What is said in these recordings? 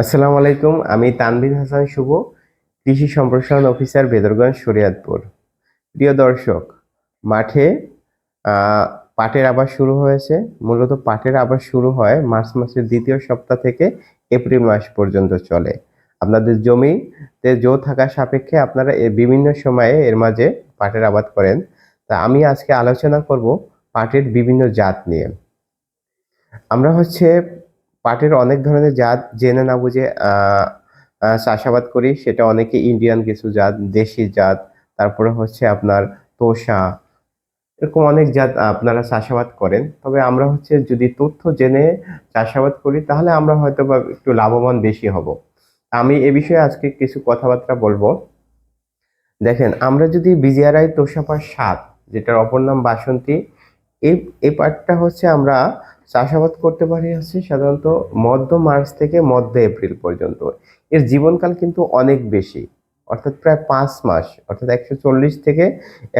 আসসালামু আলাইকুম, আমি তানভীর হাসান শুভ, কৃষি সম্প্রসারণ অফিসার বেদরগঞ্জ শরিয়াতপুর। প্রিয় দর্শক, মাঠে পাটের আবাদ শুরু হয়েছে। মূলত পাটের আবাদ শুরু হয় মার্চ মাসের দ্বিতীয় সপ্তাহ থেকে এপ্রিল মাস পর্যন্ত চলে। আপনাদের জমিতে জো থাকা সাপেক্ষে আপনারা বিভিন্ন সময়ে এর মাঝে পাটের আবাদ করেন। তা আমি আজকে আলোচনা করব পাটের বিভিন্ন জাত নিয়ে। আমরা হচ্ছে পাটের অনেক ধরনের জাত জেনে না বুঝে চাষাবাদ করি। সেটা অনেকে ইন্ডিয়ান কিছু জাত, দেশি জাত, তারপরে হচ্ছে আপনার তোষা, এরকম অনেক জাত আপনারা চাষাবাদ করেন। তবে আমরা হচ্ছে যদি তথ্য জেনে চাষাবাদ করি, তাহলে আমরা হয়তো বা একটু লাভবান বেশি হব। আমি এ বিষয়ে আজকে কিছু কথাবার্তা বলব। দেখেন, আমরা যদি বিজিআরআই তোষাপার সাত, যেটার অপর নাম বাসন্তী এই এই পাটটা হচ্ছে আমরা চাষাবাদ করতে পারি হচ্ছে সাধারণত মধ্য মার্চ থেকে মধ্য এপ্রিল পর্যন্ত। এর জীবনকাল কিন্তু অনেক বেশি, অর্থাৎ প্রায় পাঁচ মাস, অর্থাৎ একশো চল্লিশ থেকে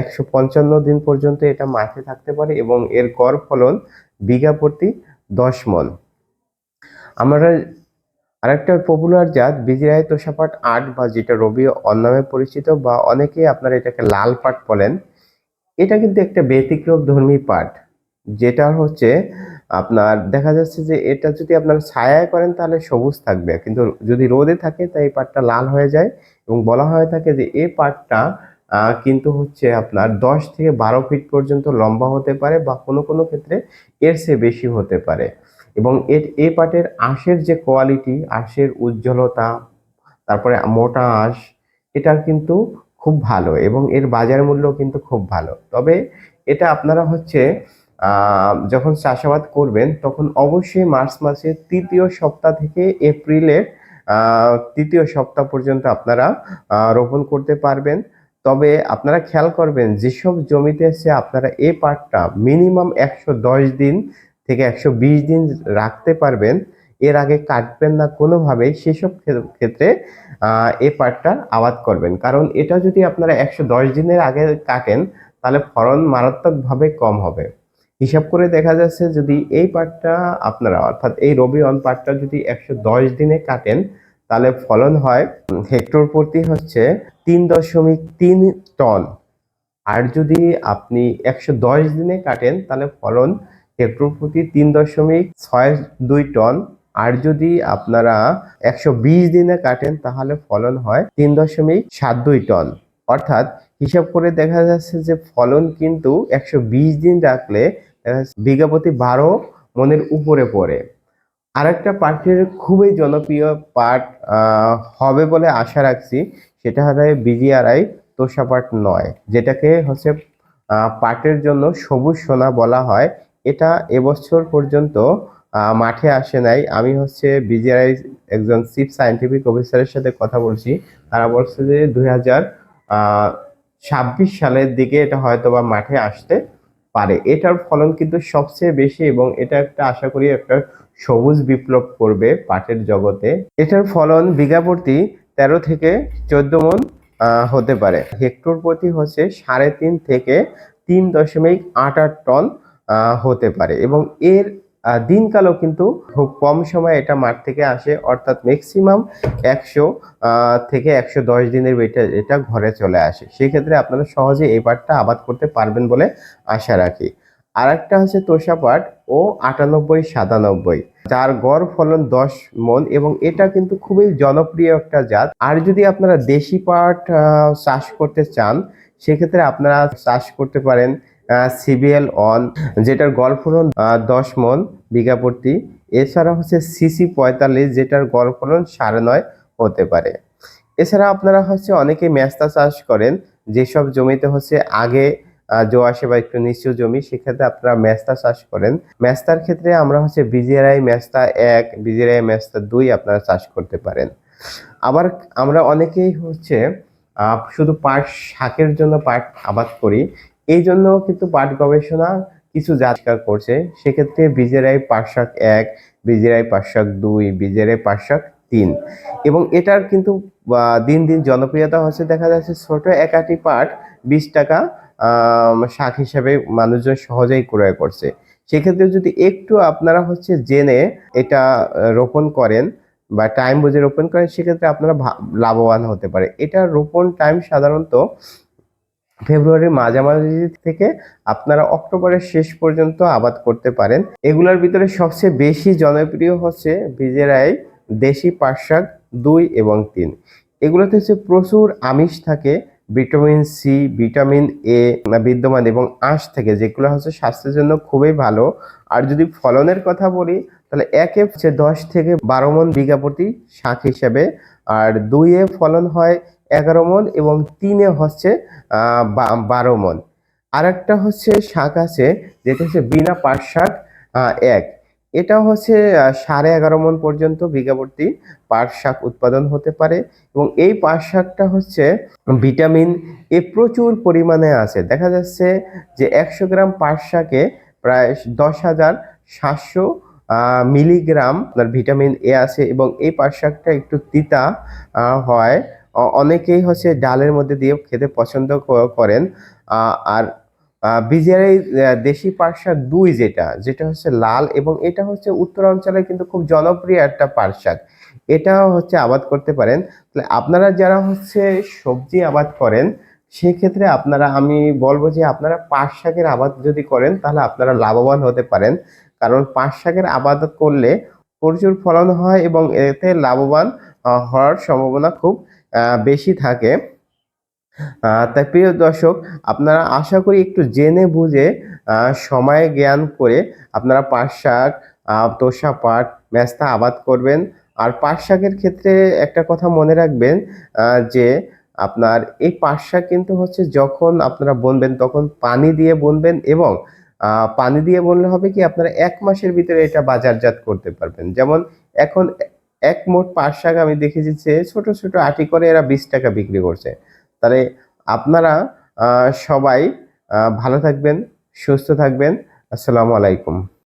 একশো পঞ্চান্ন দিন পর্যন্ত এটা মাঠে থাকতে পারে এবং এর গড় ফলন বিঘা প্রতি দশ মন। আমরা আরেকটা পপুলার জাত, বিজিরাই তোষাপাট আট বা যেটা রবি অন্নামে পরিচিত বা অনেকেই আপনারা এটাকে লাল পাট বলেন এটা কিন্তু একটা ব্যতিক্রম ধর্মী পাট যেটা হচ্ছে আপনার দেখা যাচ্ছে যে এটা যদি আপনার ছায়ায় করেন তাহলে সবুজ থাকবে, কিন্তু যদি রোদে থাকে তাই এই পাটটা লাল হয়ে যায় এবং বলা হয়ে থাকে যে এই পাটটা কিন্তু হচ্ছে আপনার দশ থেকে বারো ফিট পর্যন্ত লম্বা হতে পারে বা কোনো কোনো ক্ষেত্রে এর চেয়ে বেশি হতে পারে এবং এর, এ পাটের আঁশের যে কোয়ালিটি আঁশের উজ্জ্বলতা, তারপরে মোটা আঁশ এটা কিন্তু খুব ভালো এবং এর বাজার মূল্য কিন্তু খুব ভালো। তবে এটা আপনারা হচ্ছে যখন চাষাবাদ করবেন, তখন অবশ্যই মার্চ মাসের তৃতীয় সপ্তাহ থেকে এপ্রিলের তৃতীয় সপ্তাহ পর্যন্ত আপনারা রোপণ করতে পারবেন। তবে আপনারা খেয়াল করবেন, যেসব জমিতে এসে আপনারা এই পাটটা মিনিমাম একশো দশ দিন থেকে একশো বিশ দিন রাখতে পারবেন। এর আগে কাটবেন না কোনোভাবেই সেসব ক্ষে- ক্ষেত্রে এ পাটটা আবাদ করবেন। কারণ এটা যদি আপনারা একশো দশ দিনের আগে কাটেন, তাহলে ফলন মারাত্মকভাবে কম হবে। হিসাব করে দেখা যাচ্ছে যদি এই পাটটা আপনারা, অর্থাৎ এই রবি অন পাটটা যদি একশো দশ দিনে কাটেন, তাহলে ফলন হয় হেক্টর প্রতি হচ্ছে তিন দশমিক তিন টন। আর যদি আপনি একশো দশ দিনে কাটেন, তাহলে ফলন হেক্টর প্রতি তিন দশমিক ছয় দুই টন। আর যদি আপনারা একশো বিশ দিনে কাটেন, তাহলে ফলন হয় তিন দশমিক দুই টন। অর্থাৎ হিসাব করে দেখা যাচ্ছে যে ফলন কিন্তু একশো বিশ দিন রাখলে বিঘা প্রতি বারো মনের উপরে পড়ে। আরেকটা পাটের খুবই জনপ্রিয় পাট হবে বলে আশা রাখছি, সেটা হলো বিজিআরআই তোষা পাট নয়, যেটাকে হচ্ছে পাটের জন্য সবুজ সোনা বলা হয়। এটা এবছর পর্যন্ত মাঠে আসে নাই। আমি হচ্ছে বিজিআরআই একজন চিফ সায়েন্টিফিক অফিসারের সাথে কথা বলছি। তারা বলছে যে দুই হাজার ছাব্বিশ সালের দিকে এটা হয়তো বা মাঠে আসতে পারে। এটার ফলন কিন্তু সবচেয়ে বেশি এবং এটা একটা আশা করি একটা সবুজ বিপ্লব করবে পাটের জগতে। এটার ফলন বিঘা প্রতি তেরো থেকে চোদ্দ মন হতে পারে। হেক্টর প্রতি হচ্ছে সাড়ে তিন থেকে তিন দশমিক আট আট টন হতে পারে। এবং এর দিনকালও কিন্তু খুব কম সময় এটা মাঠ থেকে আসে, অর্থাৎ ম্যাক্সিমাম একশো থেকে একশো দশ দিনের এটা এটা ঘরে চলে আসে। সেক্ষেত্রে আপনারা সহজে এই পাটটা আবাদ করতে পারবেন বলে আশা রাখি। আর একটা হচ্ছে তোষা পাট, ও আটানব্বই, সাতানব্বই। যার গড় ফলন দশ মন এবং এটা কিন্তু খুবই জনপ্রিয় একটা জাত। আর যদি আপনারা দেশি পাট চাষ করতে চান, সেক্ষেত্রে আপনারা চাষ করতে পারেন সিবিএল অন যেটার ফলন আহ, দশ মন বিঘা প্রতি। এছাড়া হচ্ছে সিসি পঁয়তাল্লিশ যেটার গড় ফলন সাড়ে নয় হতে পারে। এছাড়া আপনারা হচ্ছে অনেকে মেস্তা চাষ করেন যেসব জমিতে হচ্ছে আগে জো আসে বা একটু নিচু জমি সেক্ষেত্রে আপনারা মেস্তা চাষ করেন। মেস্তার ক্ষেত্রে আমরা হচ্ছে বিজিআরআই মেস্তা এক বিজিআরআই মেস্তা দুই আপনারা চাষ করতে পারেন। আবার আমরা অনেকেই হচ্ছে শুধু পাট শাকের জন্য পাট আবাদ করি এই জন্য কিন্তু পাট গবেষণা কিছু জাতকার করছে। সেক্ষেত্রে বিজেরাই পাট শাক এক, বিজেরাই পাট শাক দুই, বিজেরাই পাট শাক তিন। এবং এটার কিন্তু দিন দিন জনপ্রিয়তা হচ্ছে দেখা যাচ্ছে ছোট একাটি পাট বিশ টাকা শাক হিসাবে মানুষজন সহজেই ক্রয় করছে। সেক্ষেত্রে যদি একটু আপনারা হচ্ছে জেনে এটা রোপণ করেন বা টাইম বুঝে রোপণ করেন, সেক্ষেত্রে আপনারা লাভবান হতে পারে। এটা রোপণ টাইম সাধারণত ফেব্রুয়ারির মাঝামাঝি থেকে আপনারা অক্টোবরের শেষ পর্যন্ত আবাদ করতে পারেন। এগুলোর ভিতরে সবচেয়ে বেশি জনপ্রিয় হচ্ছে ভিজেরাই দেশি পাট শাক দুই এবং তিন। এগুলোতে হচ্ছে প্রচুর আমিষ থাকে, ভিটামিন সি, ভিটামিন এ, বিদ্যমান এবং আঁশ থাকে, যেগুলো হচ্ছে স্বাস্থ্যের জন্য খুবই ভালো। আর যদি ফলনের কথা বলি, তাহলে একে হচ্ছে দশ থেকে বারো মন বিঘা প্রতি শাক হিসেবে। আর দুইয়ে ফলন হয় এগারো মন এবং তিনে হচ্ছে বারো মন। আর একটা হচ্ছে শাক আছে, যেটা হচ্ছে বিনা পাট শাক এক। এটা হচ্ছে সাড়ে এগারো মন পর্যন্ত বিঘাবর্তী পাট শাক উৎপাদন হতে পারে এবং এই পাট শাকটা হচ্ছে ভিটামিন এ প্রচুর পরিমাণে আছে। দেখা যাচ্ছে যে একশো গ্রাম পাট শাকে প্রায় দশ হাজার সাতশো মিলিগ্রাম আপনার ভিটামিন এ আছে এবং এই পাট শাকটা একটু তিতা হয়। অনেকেই হচ্ছে ডালের মধ্যে দিয়ে খেতে পছন্দ করেন। আর বিজিআরআই দেশি পাট শাক দুই যেটা যেটা হচ্ছে লাল এবং এটা হচ্ছে উত্তরাঞ্চলে কিন্তু খুব জনপ্রিয় একটা পাট শাক এটাও হচ্ছে আবাদ করতে পারেন। তাহলে আপনারা যারা হচ্ছে সবজি আবাদ করেন, সেক্ষেত্রে আপনারা, আমি বলব যে আপনারা পাট শাকের আবাদ যদি করেন, তাহলে আপনারা লাভবান হতে পারেন। কারণ পাট শাকের আবাদ করলে প্রচুর ফলন হয় এবং এতে লাভবান হওয়ার সম্ভাবনা খুব বেশি থাকে। তাই প্রিয় দর্শক, আপনারা আশা করি একটু জেনে বুঝে সময় জ্ঞান করে আপনারা পাট শাক তোষা পাট ম্যাস্তা আবাদ করবেন। আর পাট শাকের ক্ষেত্রে একটা কথা মনে রাখবেন যে আপনার এই পাট শাক কিন্তু হচ্ছে যখন আপনারা বুনবেন তখন পানি দিয়ে বুনবেন এবং পানি দিয়ে বললে হবে কি আপনারা এক মাসের ভিতরে এটা বাজারজাত করতে পারবেন। যেমন এখন এক মোট পাট শাক আমি দেখেছি যে ছোট ছোট আটি করে এরা বিশ টাকা বিক্রি করছে। তাহলে আপনারা সবাই ভালো থাকবেন, সুস্থ থাকবেন। আসসালামু আলাইকুম।